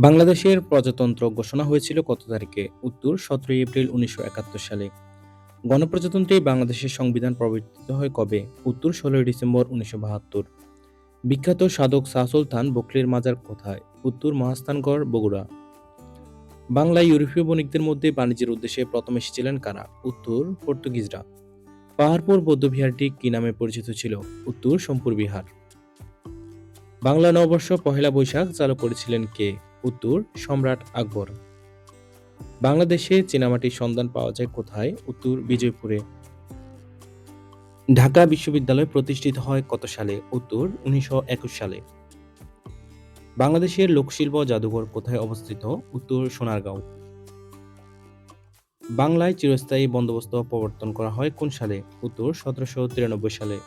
বাংলাদেশের প্রজাতন্ত্র ঘোষণা হয়েছিল কত তারিখে? উত্তর, সতেরোই এপ্রিল উনিশশো একাত্তর সালে। গণপ্রজাতন্ত্রী বাংলাদেশের সংবিধান প্রবর্তিত হয় কবে? উত্তর, ষোলোই ডিসেম্বর উনিশশো বাহাত্তর। বিখ্যাত সাধক শাহ সুলতান বকলির মাজার কোথায়? উত্তর, মহাস্থানগড়, বগুড়া। বাংলায় ইউরোপীয় বণিকদের মধ্যে বাণিজ্যের উদ্দেশ্যে প্রথম এসেছিলেন কারা? উত্তর, পর্তুগিজরা। পাহাড়পুর বৌদ্ধবিহারটি কি নামে পরিচিত ছিল? উত্তর, সোমপুর বিহার। বাংলা নববর্ষ পহেলা বৈশাখ চালু করেছিলেন কে? উত্তর, সম্রাট আকবর। বাংলাদেশে চীনামাটির সন্ধান পাওয়া যায় কোথায়? উত্তর, বিজয়পুরে। ঢাকা বিশ্ববিদ্যালয় প্রতিষ্ঠিত হয় কত সালে? উত্তর, উনিশশো একুশ সালে। বাংলাদেশের লোকশিল্প জাদুঘর কোথায় অবস্থিত? উত্তর, সোনারগাঁও। বাংলায় চিরস্থায়ী বন্দোবস্ত প্রবর্তন করা হয় কোন সালে? উত্তর, সতেরোশো তিরানব্বই সালে।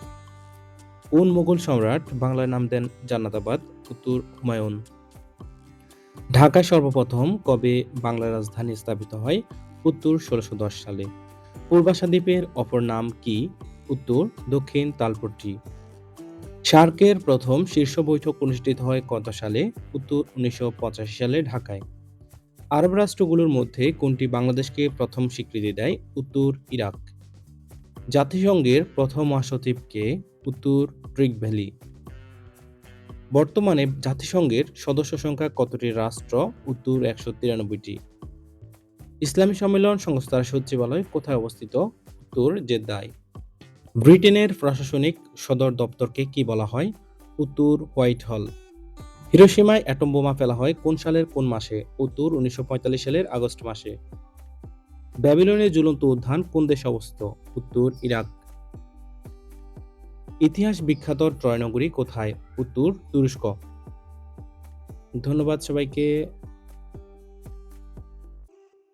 কোন মুঘল সম্রাট বাংলার নাম দেন জান্নাতাবাদ? উত্তর, হুমায়ুন। ঢাকায় সর্বপ্রথম কবে বাংলা রাজধানী স্থাপিত হয়? উত্তর ষোলোশো দশ সালে। পূর্বাশা দ্বীপের অপর নাম কি? উত্তর দক্ষিণ তালপট্টি। সার্কের প্রথম শীর্ষ বৈঠক অনুষ্ঠিত হয় কত সালে? উত্তর উনিশশো পঁচাশি সালে ঢাকায়। আরব রাষ্ট্রগুলোর মধ্যে কোনটি বাংলাদেশকে প্রথম স্বীকৃতি দেয়? উত্তর ইরাক। জাতিসংঘের প্রথম মহাসচিবকে উত্তর ট্রিক ভ্যালি। বর্তমানে জাতিসংঘের সদস্য সংখ্যা কতটি রাষ্ট্র? উত্তর একশো তিরানব্বইটি। ইসলামী সম্মেলন সংস্থার সচিবালয় কোথায় অবস্থিত? উত্তর জেদ্দায়। ব্রিটেনের প্রশাসনিক সদর দপ্তরকে কি বলা হয়? উত্তর হোয়াইট হল। হিরোসীমায় অ্যাটম বোমা ফেলা হয় কোন সালের কোন মাসে? উত্তর উনিশশো পঁয়তাল্লিশ সালের আগস্ট মাসে। ব্যাবিলনের ঝুলন্ত উদ্যান কোন দেশে অবস্থিত? উত্তর ইরাক। ইতিহাস বিখ্যাত ট্রয় নগরী কোথায়? উত্তর তুরস্ক। ধন্যবাদ সবাইকে।